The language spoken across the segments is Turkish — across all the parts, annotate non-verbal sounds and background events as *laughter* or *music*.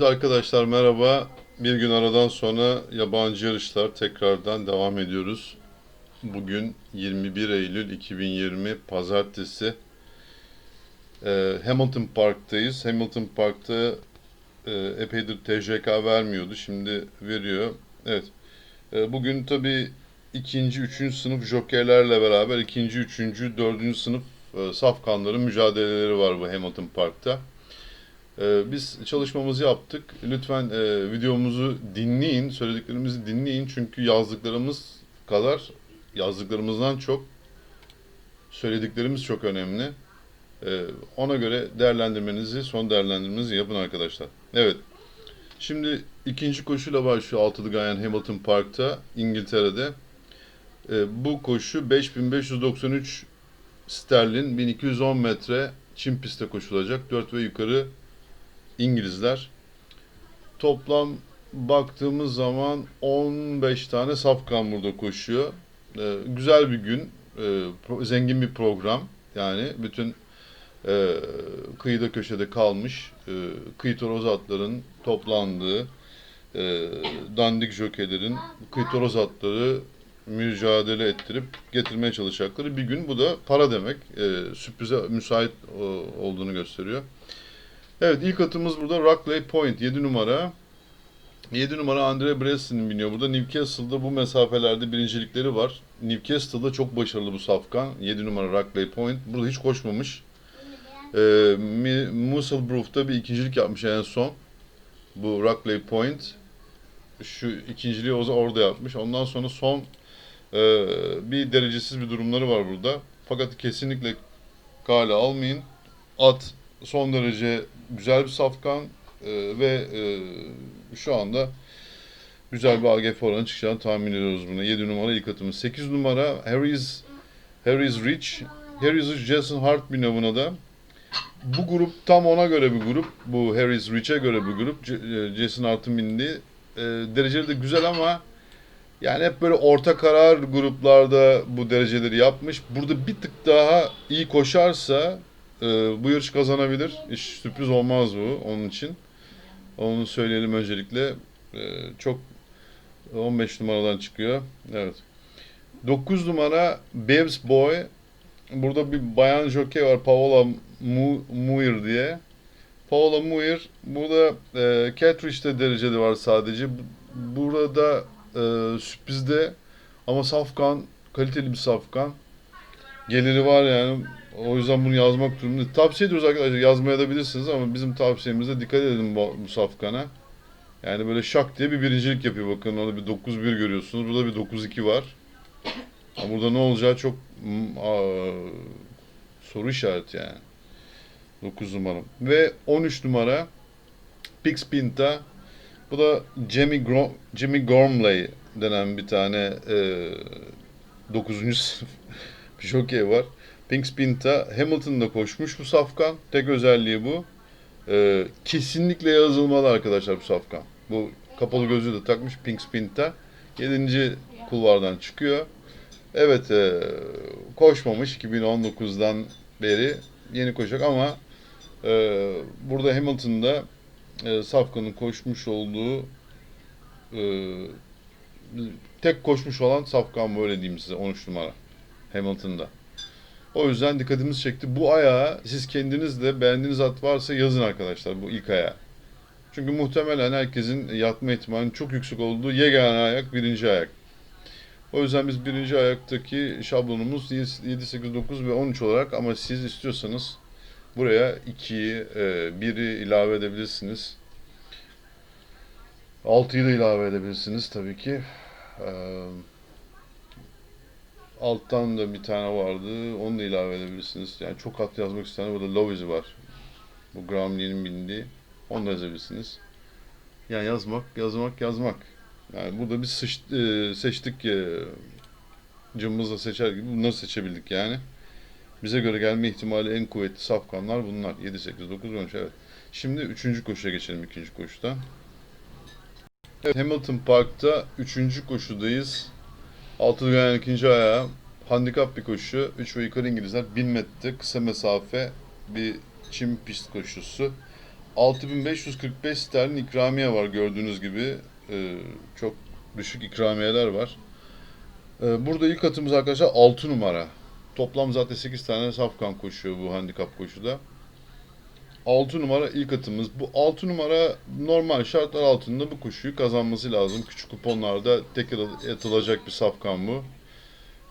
Arkadaşlar merhaba. Bir gün aradan sonra yabancı yarışlar tekrardan devam ediyoruz. Bugün 21 Eylül 2020 Pazartesi. Ee, Hamilton Park'tayız. Hamilton Park'ta e, epeydir TJK vermiyordu. Şimdi veriyor. Evet. Ee, bugün tabii ikinci, üçüncü sınıf jokerlerle beraber ikinci, üçüncü, dördüncü sınıf e, safkanların mücadeleleri var bu Hamilton Park'ta. Ee, biz çalışmamızı yaptık. Lütfen e, videomuzu dinleyin, söylediklerimizi dinleyin. Çünkü yazdıklarımız kadar, yazdıklarımızdan çok söylediklerimiz çok önemli. Ee, ona göre değerlendirmenizi, son değerlendirmenizi yapın arkadaşlar. Evet. Şimdi ikinci koşuyla başlıyor Altılı Ganyan Hamilton Park'ta, İngiltere'de. Ee, bu koşu 5593 sterlin 1210 metre çim pistte koşulacak. 4 ve yukarı İngilizler. Toplam baktığımız zaman 15 tane safkan burada koşuyor. Ee, güzel bir gün, ee, pro- zengin bir program. Yani bütün ee, kıyıda köşede kalmış ee, kıytoroz atların toplandığı ee, dandik jokeylerin kıytoroz atları mücadele ettirip getirmeye çalışacakları bir gün. Bu da para demek. Ee, sürprize müsait o, olduğunu gösteriyor. Evet ilk atımız burada Rockley Point 7 numara. 7 numara Andre Breslin'in biniyor burada. Newcastle'da bu mesafelerde birincilikleri var. Newcastle'da çok başarılı bu safkan. 7 numara Rockley Point. Burada hiç koşmamış. Ee, Musselbrook'ta bir ikincilik yapmış en son. Bu Rockley Point. Şu ikinciliği orada yapmış. Ondan sonra son e, bir derecesiz bir durumları var burada. Fakat kesinlikle kale almayın. At son derece güzel bir safkan e, ve e, şu anda güzel bir AGF oranı çıkacağını tahmin ediyoruz buna. 7 numara ilk atımız. 8 numara Harry's Harry's Rich. Harry's Rich Jason Hart buna da. Bu grup tam ona göre bir grup. Bu Harry's Rich'e göre bir grup. E, Jason Hart'ın bindiği. E, dereceleri de güzel ama yani hep böyle orta karar gruplarda bu dereceleri yapmış. Burada bir tık daha iyi koşarsa e, bu yarış kazanabilir. Hiç sürpriz olmaz bu onun için. Onu söyleyelim öncelikle. E, çok 15 numaradan çıkıyor. Evet. 9 numara Babes Boy. Burada bir bayan jockey var Paola Mu- Muir diye. Paola Muir. Burada e, Catrice'de dereceli var sadece. Bu- Burada e, sürprizde ama safkan kaliteli bir safkan. Geliri var yani. O yüzden bunu yazmak durumunda. Tavsiye ediyoruz arkadaşlar yazmaya da bilirsiniz ama bizim tavsiyemizde dikkat edin bu, safkana. Yani böyle şak diye bir birincilik yapıyor bakın orada bir 9-1 görüyorsunuz. Burada bir 9-2 var. Ama burada ne olacağı çok mm, aa, soru işareti yani. 9 numara. Ve 13 numara Pix Pinta. Bu da Jimmy, Gro Jimmy Gormley denen bir tane e, 9. *laughs* sınıf bir jockey var. Pinks Pinta Hamilton'da koşmuş bu safkan. Tek özelliği bu. E, kesinlikle yazılmalı arkadaşlar bu safkan. Bu kapalı gözlüğü de takmış Pinks Pinta. 7. kulvardan çıkıyor. Evet e, koşmamış 2019'dan beri yeni koşacak ama e, burada Hamilton'da e, Safkan'ın koşmuş olduğu e, tek koşmuş olan Safkan bu öyle diyeyim size 13 numara Hamilton'da. O yüzden dikkatimizi çekti. Bu ayağı siz kendiniz de beğendiğiniz at varsa yazın arkadaşlar bu ilk ayağı. Çünkü muhtemelen herkesin yatma ihtimalinin çok yüksek olduğu yegane ayak birinci ayak. O yüzden biz birinci ayaktaki şablonumuz 7, 8, 9 ve 13 olarak ama siz istiyorsanız buraya 2'yi, 1'i ilave edebilirsiniz. 6'yı da ilave edebilirsiniz tabii ki. Alttan da bir tane vardı. Onu da ilave edebilirsiniz. Yani çok hat yazmak isteyen burada Lovis'i var. Bu Graham Lee'nin bindiği. Onu da yazabilirsiniz. Yani yazmak, yazmak, yazmak. Yani burada biz sıç, e, seçtik e, cımbızla seçer gibi bunları seçebildik yani. Bize göre gelme ihtimali en kuvvetli safkanlar bunlar. 7, 8, 9, 13 evet. Şimdi üçüncü koşuya geçelim ikinci koşuda. Evet, Hamilton Park'ta üçüncü koşudayız. Altılı Ganyan ikinci ayağı. Handikap bir koşu. 3 ve yukarı İngilizler 1000 metre kısa mesafe bir çim pist koşusu. 6545 sterlin ikramiye var gördüğünüz gibi. Ee, çok düşük ikramiyeler var. Ee, burada ilk atımız arkadaşlar 6 numara. Toplam zaten 8 tane safkan koşuyor bu handikap koşuda. 6 numara ilk atımız. Bu 6 numara normal şartlar altında bu koşuyu kazanması lazım. Küçük kuponlarda tek atılacak bir safkan bu.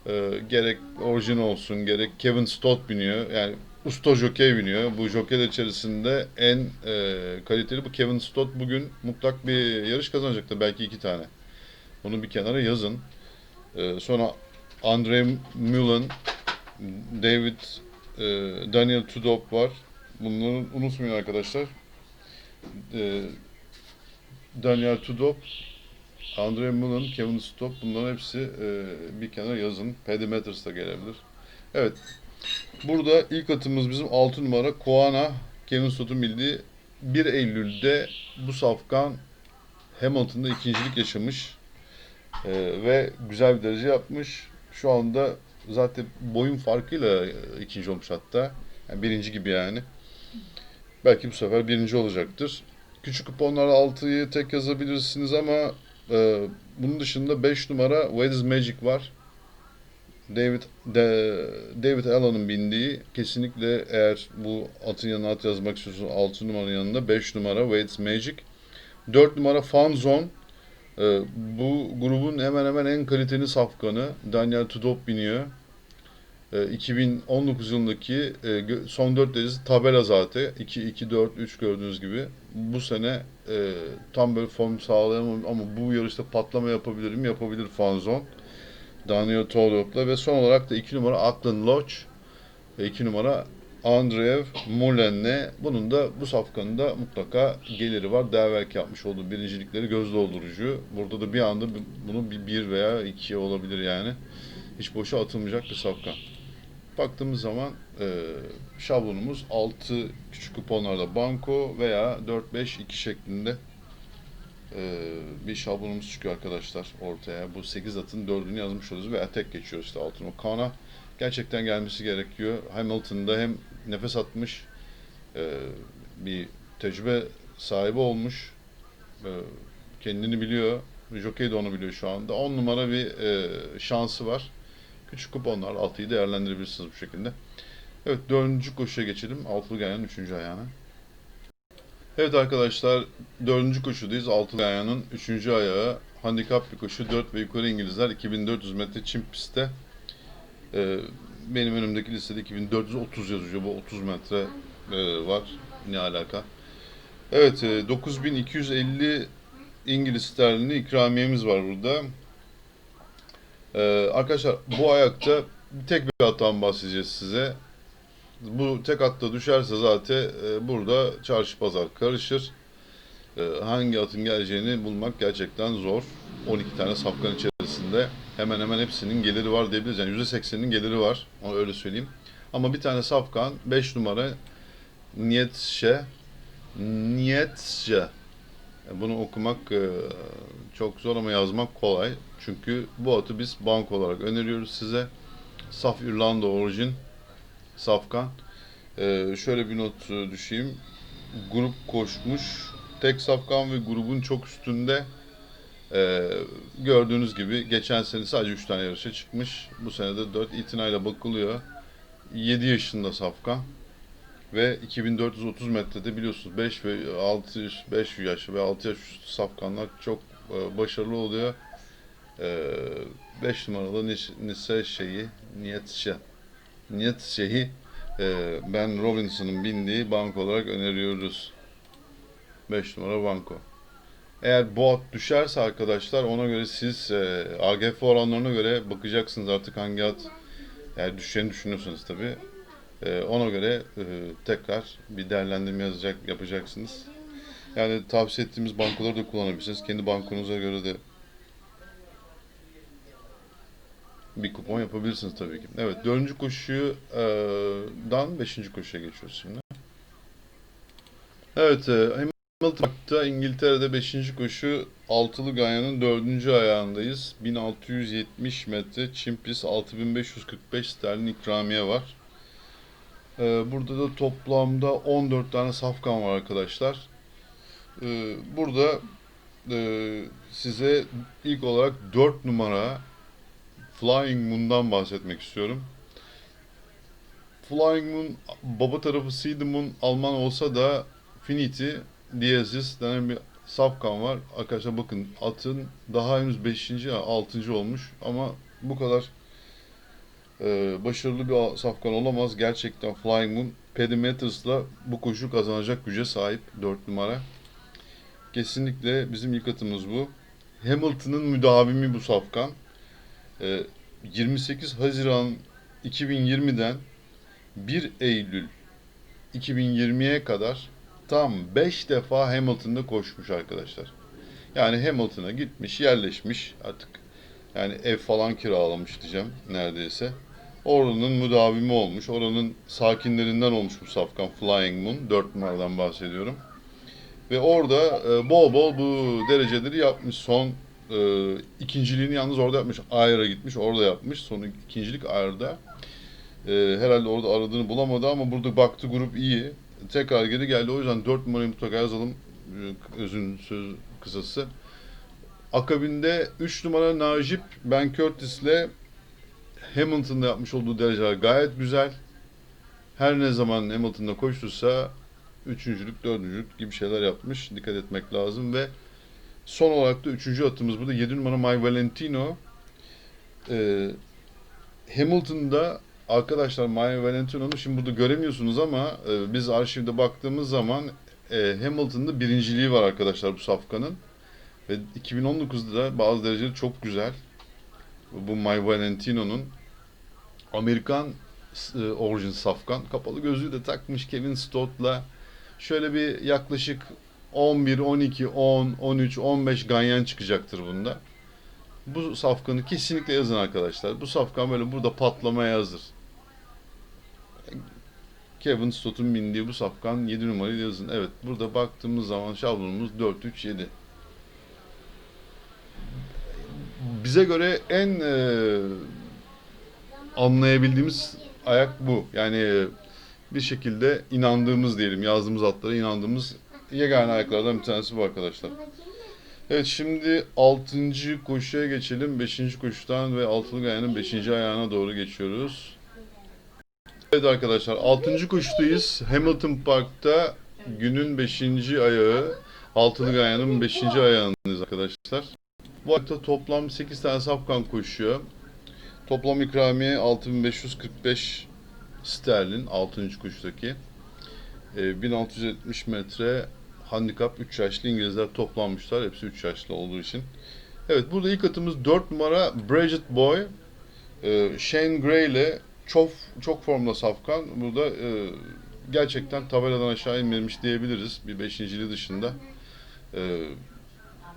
Ee, gerek orijin olsun gerek Kevin Stott biniyor. Yani usta jokey biniyor. Bu jokeyler içerisinde en e, kaliteli bu Kevin Stott bugün mutlak bir yarış kazanacaktı. Belki iki tane. Bunu bir kenara yazın. Ee, sonra Andre Mullen, David, e, Daniel Tudop var. Bunları unutmayın arkadaşlar. Ee, Daniel Tudop, Andre Mullen, Kevin Stott bunların hepsi e, bir kenara yazın. Paddy Matters da gelebilir. Evet. Burada ilk atımız bizim 6 numara Koana. Kevin Stott'un bildiği 1 Eylül'de bu safkan Hamilton'da ikincilik yaşamış. Ee, ve güzel bir derece yapmış. Şu anda zaten boyun farkıyla e, ikinci olmuş hatta. Yani birinci gibi yani. Belki bu sefer birinci olacaktır. Küçük kuponlara 6'yı tek yazabilirsiniz ama e, bunun dışında 5 numara Where is Magic var. David de, David Allen'ın bindiği kesinlikle eğer bu atın yanına at yazmak istiyorsanız 6 numaranın yanında 5 numara is Magic. 4 numara Fun Zone. Ee, bu grubun hemen hemen en kaliteli safkanı Daniel Tudop biniyor. Ee, 2019 yılındaki e, son 4 derecesi tabela zaten. 2 2 4 3 gördüğünüz gibi. Bu sene e, tam böyle form sağlayamam ama bu yarışta patlama yapabilirim. Yapabilir Fanzon. Daniel Tudop'la ve son olarak da 2 numara Aklın Lodge ve 2 numara Andreev Mullen'le bunun da bu safkanın da mutlaka geliri var. Daha belki yapmış olduğu birincilikleri göz doldurucu. Burada da bir anda bunu bir, bir veya iki olabilir yani. Hiç boşa atılmayacak bir safkan. Baktığımız zaman e, şablonumuz 6 küçük kuponlarda banko veya 4-5-2 şeklinde e, bir şablonumuz çıkıyor arkadaşlar ortaya. Bu 8 atın 4'ünü yazmış oluyoruz ve tek geçiyor işte altın o kana gerçekten gelmesi gerekiyor. Hamilton'da hem nefes atmış, e, bir tecrübe sahibi olmuş, e, kendini biliyor. Jockey de onu biliyor şu anda. 10 numara bir e, şansı var. Küçük kuponlar 6'yı değerlendirebilirsiniz bu şekilde. Evet dördüncü koşuya geçelim. Altılı Ganya'nın üçüncü ayağına. Evet arkadaşlar dördüncü koşudayız. Altılı Ganya'nın üçüncü ayağı. Handikap bir koşu. 4 ve yukarı İngilizler 2400 metre çim pistte. Ee, benim önümdeki listede 2430 yazıyor. Bu 30 metre e, var. Ne alaka? Evet, e, 9250 İngiliz sterlini ikramiyemiz var burada. Ee, arkadaşlar bu ayakta tek bir attan bahsedeceğiz size. Bu tek atta düşerse zaten e, burada çarşı pazar karışır. E, hangi atın geleceğini bulmak gerçekten zor. 12 tane safkan içerisinde hemen hemen hepsinin geliri var diyebiliriz. Yani %80'inin geliri var. Onu öyle söyleyeyim. Ama bir tane safkan 5 numara Niyetşe Niyetşe bunu okumak e, çok zor ama yazmak kolay. Çünkü bu atı biz bank olarak öneriyoruz size. Saf İrlanda orijin safkan. E, şöyle bir not e, düşeyim. Grup koşmuş. Tek safkan ve grubun çok üstünde. E, gördüğünüz gibi geçen sene sadece 3 tane yarışa çıkmış. Bu sene de 4 itinayla bakılıyor. 7 yaşında safkan ve 2430 metrede biliyorsunuz 5 ve 6 yaş, 5 yaş ve 6 yaş üstü safkanlar çok e, başarılı oluyor. 5 numaralı Nis- Nise şeyi, Niyet şey, Niyet şeyi e, Ben Robinson'ın bindiği banko olarak öneriyoruz. 5 numara banko. Eğer bu at düşerse arkadaşlar ona göre siz e, AGF oranlarına göre bakacaksınız artık hangi at eğer düşeceğini düşünüyorsanız tabii. Ee, ona göre e, tekrar bir değerlendirme yazacak, yapacaksınız. Yani tavsiye ettiğimiz bankoları da kullanabilirsiniz. Kendi bankonuza göre de bir kupon yapabilirsiniz tabii ki. Evet, dördüncü koşudan beşinci koşuya geçiyoruz şimdi. Evet, e, Hamilton'da İngiltere'de beşinci koşu Altılı Ganya'nın dördüncü ayağındayız. 1670 metre çim pist 6545 sterlin ikramiye var. Ee, burada da toplamda 14 tane safkan var arkadaşlar. Ee, burada e, size ilk olarak 4 numara Flying Moon'dan bahsetmek istiyorum. Flying Moon baba tarafı Seedmoon Alman olsa da Finity Diezis denen bir safkan var. Arkadaşlar bakın atın daha henüz 5. ya 6. olmuş ama bu kadar e, başarılı bir safkan olamaz. Gerçekten Flying Moon Pedimetris'la bu koşu kazanacak güce sahip 4 numara. Kesinlikle bizim ilk atımız bu. Hamilton'ın müdavimi bu safkan. E, 28 Haziran 2020'den 1 Eylül 2020'ye kadar tam 5 defa Hamilton'da koşmuş arkadaşlar. Yani Hamilton'a gitmiş, yerleşmiş artık yani ev falan kiralamış diyeceğim neredeyse. Oranın müdavimi olmuş, oranın sakinlerinden olmuş bu safkan Flying Moon, 4 numaradan bahsediyorum. Ve orada e, bol bol bu dereceleri yapmış. Son e, ikinciliğini yalnız orada yapmış. Ayar'a gitmiş, orada yapmış. Son ikincilik Ayar'da. E, herhalde orada aradığını bulamadı ama burada baktı grup iyi. Tekrar geri geldi. O yüzden 4 numarayı mutlaka yazalım. E, Özün söz kısası. Akabinde 3 numara Najip Ben Curtis'le Hamilton'da yapmış olduğu dereceler gayet güzel. Her ne zaman Hamilton'da koştursa üçüncülük, dördüncülük gibi şeyler yapmış. Dikkat etmek lazım ve son olarak da üçüncü atımız burada 7 numara My Valentino. Ee, Hamilton'da arkadaşlar My Valentino'nu şimdi burada göremiyorsunuz ama e, biz arşivde baktığımız zaman e, Hamilton'da birinciliği var arkadaşlar bu safkanın. Ve 2019'da bazı dereceleri çok güzel. Bu My Valentino'nun Amerikan e, orijin safkan. Kapalı gözlüğü de takmış Kevin Stott'la. Şöyle bir yaklaşık 11, 12, 10, 13, 15 ganyan çıkacaktır bunda. Bu safkanı kesinlikle yazın arkadaşlar. Bu safkan böyle burada patlamaya hazır. Kevin Stott'un bindiği bu safkan 7 numarayı yazın. Evet burada baktığımız zaman şablonumuz 4-3-7. Bize göre en e, anlayabildiğimiz ayak bu. Yani e, bir şekilde inandığımız diyelim, yazdığımız atlara inandığımız yegane ayaklardan bir tanesi bu arkadaşlar. Evet şimdi 6. koşuya geçelim. 5. koşudan ve altılı gayanın 5. ayağına doğru geçiyoruz. Evet arkadaşlar 6. koşudayız. Hamilton Park'ta günün 5. ayağı. Altılı gayanın 5. ayağındayız arkadaşlar. Bu ayakta toplam 8 tane safkan koşuyor. Toplam ikramiye 6545 sterlin 6. koşudaki. E, 1670 metre handikap 3 yaşlı İngilizler toplanmışlar. Hepsi 3 yaşlı olduğu için. Evet burada ilk atımız 4 numara Bridget Boy. E, Shane Gray ile çok çok formda safkan. Burada e, gerçekten tabeladan aşağı inmemiş diyebiliriz. Bir beşinciliği dışında. E,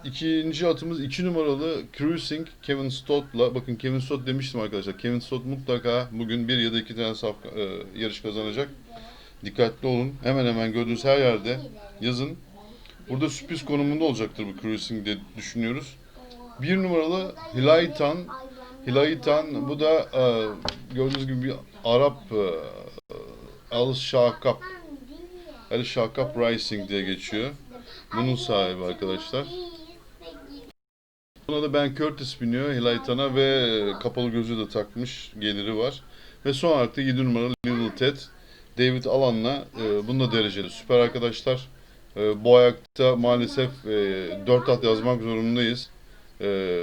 İkinci atımız 2 numaralı Cruising Kevin Stott'la. Bakın Kevin Stott demiştim arkadaşlar. Kevin Stott mutlaka bugün bir ya da iki tane saf, e, yarış kazanacak. Dikkatli olun. Hemen hemen gördüğünüz her yerde yazın. Burada sürpriz konumunda olacaktır bu Cruising diye düşünüyoruz. Bir numaralı Hilaytan. Hilaytan bu da e, gördüğünüz gibi bir Arap e, El Şakap El Şakap Racing diye geçiyor. Bunun sahibi arkadaşlar. Buna da Ben Curtis biniyor Hilaytan'a ve kapalı gözü de takmış geliri var. Ve son olarak da 7 numaralı Little Ted David Alan'la e, bunun da dereceli süper arkadaşlar. E, bu ayakta maalesef e, 4 at yazmak zorundayız. E,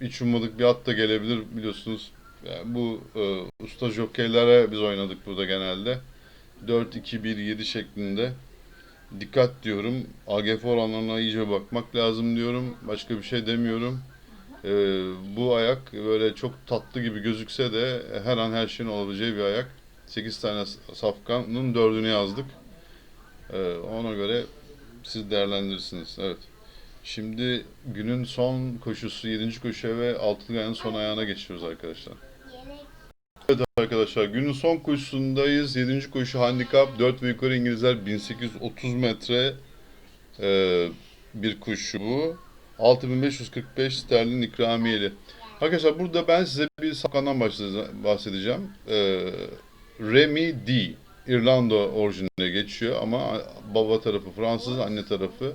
hiç ummadık bir at da gelebilir biliyorsunuz. Yani bu e, usta jokeylere biz oynadık burada genelde. 4-2-1-7 şeklinde. Dikkat diyorum. AGF oranlarına iyice bakmak lazım diyorum. Başka bir şey demiyorum. Ee, bu ayak böyle çok tatlı gibi gözükse de her an her şeyin olabileceği bir ayak. 8 tane safkanın 4'ünü yazdık. Ee, ona göre siz değerlendirirsiniz. Evet. Şimdi günün son koşusu 7. koşuya ve altılı ayağın son ayağına geçiyoruz arkadaşlar. Evet arkadaşlar günün son koşusundayız. 7. koşu handikap 4 ve yukarı İngilizler 1830 metre e, bir koşu bu. 6545 sterlin ikramiyeli. Arkadaşlar burada ben size bir safkandan bahsedeceğim. E, Remy D. İrlanda orijinine geçiyor ama baba tarafı Fransız, anne tarafı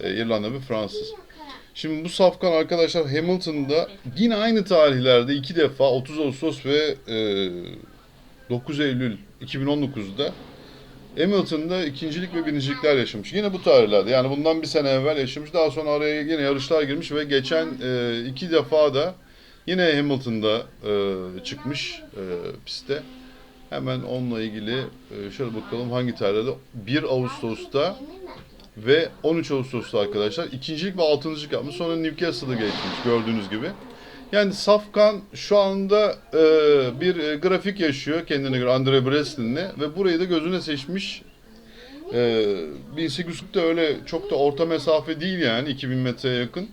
e, İrlanda ve Fransız. Şimdi bu safkan arkadaşlar Hamilton'da yine aynı tarihlerde iki defa 30 Ağustos ve e, 9 Eylül 2019'da Hamilton'da ikincilik ve birincilikler yaşamış. Yine bu tarihlerde yani bundan bir sene evvel yaşamış. Daha sonra araya yine yarışlar girmiş ve geçen e, iki defa da yine Hamilton'da e, çıkmış e, piste. Hemen onunla ilgili e, şöyle bakalım hangi tarihlerde 1 Ağustos'ta ve 13 Ağustos'ta arkadaşlar ikincilik ve altıncılık yapmış. Sonra Newcastle'da geçmiş gördüğünüz gibi. Yani Safkan şu anda e, bir e, grafik yaşıyor kendine göre Andre Breslin'le ve burayı da gözüne seçmiş. E, 1840'da öyle çok da orta mesafe değil yani 2000 metreye yakın.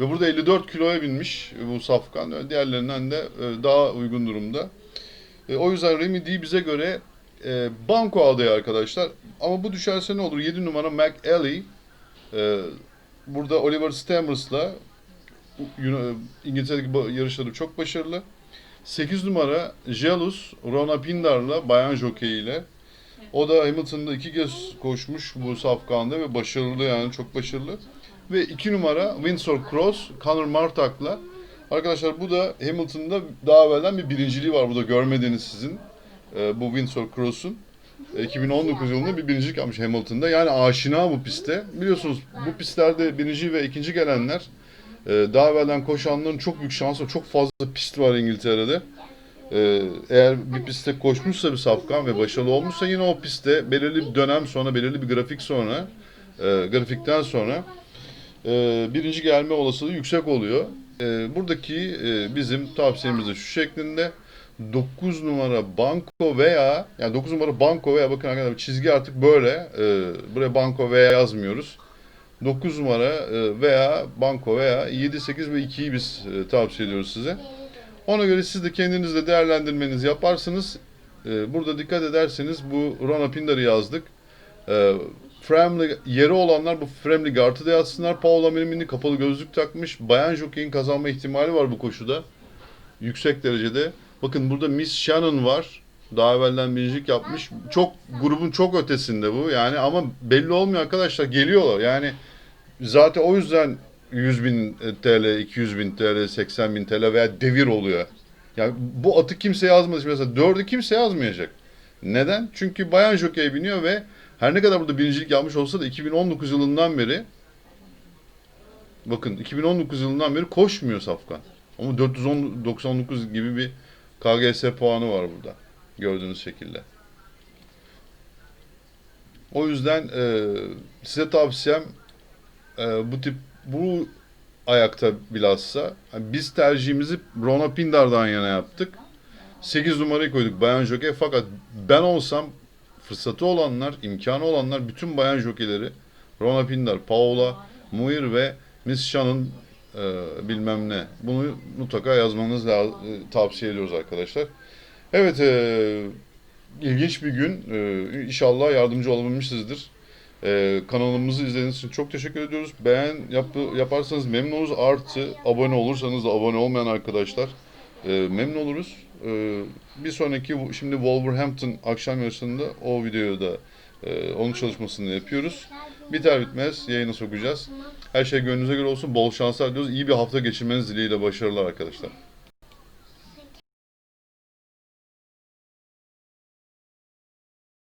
Ve burada 54 kiloya binmiş bu Safkan. Diğerlerinden de e, daha uygun durumda. E, o yüzden Remedy bize göre e, banko adayı arkadaşlar. Ama bu düşerse ne olur? 7 numara McAley. E, burada Oliver Stammers'la Yun- İngiltere'deki yarışları çok başarılı. 8 numara Jelus Rona Pindar'la bayan jockey ile. O da Hamilton'da iki kez koşmuş bu safkanda ve başarılı yani çok başarılı. Ve 2 numara Windsor Cross Conor Martak'la. Arkadaşlar bu da Hamilton'da daha evvelden bir birinciliği var burada görmediğiniz sizin. Ee, bu Windsor Cross'un. E, 2019 yılında bir birincilik yapmış Hamilton'da. Yani aşina bu piste. Biliyorsunuz bu pistlerde birinci ve ikinci gelenler e, daha evvelden koşanların çok büyük şansı var. Çok fazla pist var İngiltere'de. E, eğer bir pistte koşmuşsa bir safkan ve başarılı olmuşsa yine o pistte belirli bir dönem sonra, belirli bir grafik sonra, e, grafikten sonra birinci gelme olasılığı yüksek oluyor. Buradaki bizim tavsiyemiz de şu şeklinde. 9 numara banko veya yani 9 numara banko veya bakın arkadaşlar çizgi artık böyle. E, buraya banko veya yazmıyoruz. 9 numara e, veya banko veya 7, 8 ve 2'yi biz e, tavsiye ediyoruz size. Ona göre siz de kendiniz de değerlendirmenizi yaparsınız. E, Burada dikkat ederseniz bu Rona Pindar'ı yazdık. E, Framley yeri olanlar bu Framley Guard'ı da yazsınlar. Paula Merimini kapalı gözlük takmış. Bayan Jockey'in kazanma ihtimali var bu koşuda. Yüksek derecede. Bakın burada Miss Shannon var. Daha evvelden birincilik yapmış. Çok grubun çok ötesinde bu. Yani ama belli olmuyor arkadaşlar. Geliyorlar. Yani zaten o yüzden 100 bin TL, 200 bin TL, 80 bin TL veya devir oluyor. Yani bu atı kimse yazmadı. Mesela dördü kimse yazmayacak. Neden? Çünkü bayan jokey biniyor ve her ne kadar burada birincilik yapmış olsa da 2019 yılından beri bakın 2019 yılından beri koşmuyor Safkan. Ama 499 gibi bir KGS puanı var burada. Gördüğünüz şekilde. O yüzden e, size tavsiyem e, bu tip bu ayakta bilhassa yani biz tercihimizi Rona Pindar'dan yana yaptık. 8 numarayı koyduk bayan jokey fakat ben olsam fırsatı olanlar, imkanı olanlar bütün bayan jokeyleri Rona Pindar, Paola, Muir ve Miss Shannon e, bilmem ne. Bunu mutlaka yazmanız lazım, e, tavsiye ediyoruz arkadaşlar. Evet, e, ilginç bir gün. E, inşallah yardımcı olabilmişizdir. E, kanalımızı izlediğiniz için çok teşekkür ediyoruz. Beğen yap, yaparsanız memnun oluruz. Artı abone olursanız da abone olmayan arkadaşlar e, memnun oluruz. E, bir sonraki şimdi Wolverhampton akşam yarışında o videoyu da e, onun çalışmasını yapıyoruz. Biter bitmez yayına sokacağız. Her şey gönlünüze göre olsun. Bol şanslar diliyoruz. İyi bir hafta geçirmeniz dileğiyle başarılar arkadaşlar.